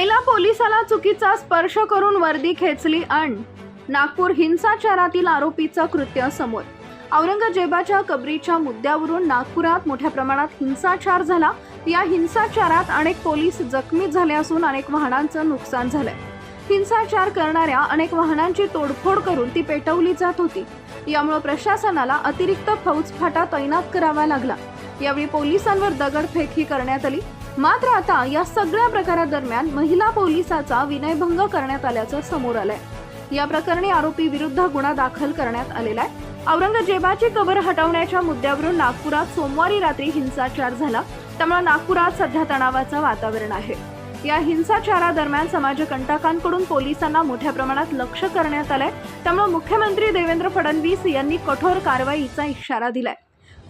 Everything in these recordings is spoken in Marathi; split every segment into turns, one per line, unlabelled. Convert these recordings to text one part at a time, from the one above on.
पोलिसाला चुकीचा स्पर्श करून वर्दी खेचली अण नागपूर हिंसाचारातील आरोपीचं कृत्य समोर. औरंगजेबाच्या कबरीच्या मुद्द्यावरून नागपुरात मोठ्या प्रमाणात हिंसाचार झाला. या हिंसाचारात अनेक पोलीस जखमी झाले असून अनेक वाहनांचं नुकसान झालंय. हिंसाचार करणाऱ्या अनेक वाहनांची तोडफोड करून ती पेटवली जात होती. यामुळे प्रशासनाला अतिरिक्त फौजफाटा तैनात करावा लागला. यावेळी पोलिसांवर दगडफेकही करण्यात आली. मात्र आता या सगळ्या प्रकारादरम्यान महिला पोलिसाचा विनयभंग करण्यात आल्याचं समोर आलंय. या प्रकरणी आरोपी विरुद्ध गुन्हा दाखल करण्यात आलेला आहे. औरंगजेबाची कबर हटवण्याच्या मुद्द्यावरून नागपुरात सोमवारी रात्री हिंसाचार झाला. त्यामुळे नागपुरात सध्या तणावाचं वातावरण आहे. या हिंसाचारादरम्यान समाजकंटकांकडून पोलिसांना मोठ्या प्रमाणात लक्ष करण्यात आलंय. त्यामुळे मुख्यमंत्री देवेंद्र फडणवीस यांनी कठोर कारवाईचा इशारा दिलाय.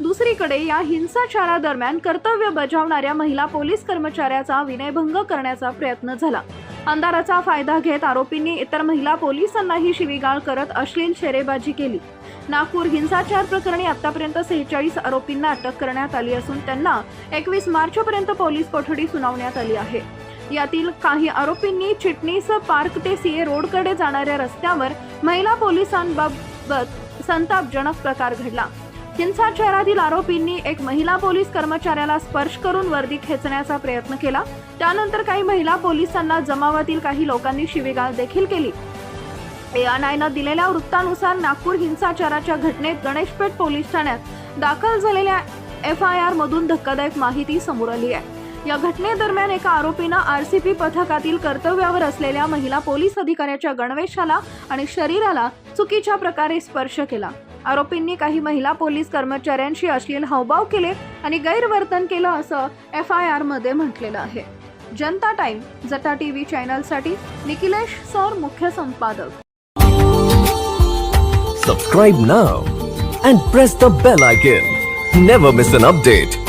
दुसरीकडे या हिंसाचारादरम्यान कर्तव्य बजावणाऱ्या महिला पोलीस कर्मचाऱ्याचा विनयभंग करण्याचा प्रयत्न झाला. अंधाराचा फायदा घेत आरोपींनी इतर महिला पोलिसांनाही शिवीगाळ करत अश्लील शेरेबाजी केली. नागपूर हिंसाचार प्रकरणी आतापर्यंत सेहेचाळीस आरोपींना अटक करण्यात आली असून त्यांना एकवीस मार्चपर्यंत पोलीस कोठडी सुनावण्यात आली आहे. यातील काही आरोपींनी चिटणीस पार्क ते सीए रोडकडे जाणाऱ्या रस्त्यावर महिला पोलिसांबाबत संतापजनक प्रकार घडला. हिंसाचारातील आरोपींनी एक महिला पोलीस कर्मचाऱ्याला स्पर्श करून वर्दी खेचण्याचा प्रयत्न केला. त्यानंतर काही महिला पोलिसांना जमावातील काही लोकांनी शिवीगाळ देखील केली. एएनआयनं दिलेल्या वृत्तानुसार नागपूर हिंसाचाराच्या घटनेत गणेशपेठ पोलीस ठाण्यात दाखल झालेल्या एफ आय आर मधून धक्कादायक माहिती समोर आली आहे. या घटनेदरम्यान एका आरोपीनं आरसीपी पथकातील कर्तव्यावर असलेल्या महिला पोलीस अधिकाऱ्याच्या गणवेशाला आणि शरीराला चुकीच्या प्रकारे स्पर्श केला. आरोपींनी काही महिला पोलीस कर्मचाऱ्यांशी अश्लील हावभाव केले आणि गैरवर्तन केलं असं एफ आय आरमध्ये म्हटलेलं आहे. जनता टाइम जटा टीव्ही चॅनलसाठी निखिलेश सौर मुख्य संपादक.
Subscribe now and press the bell icon never miss an update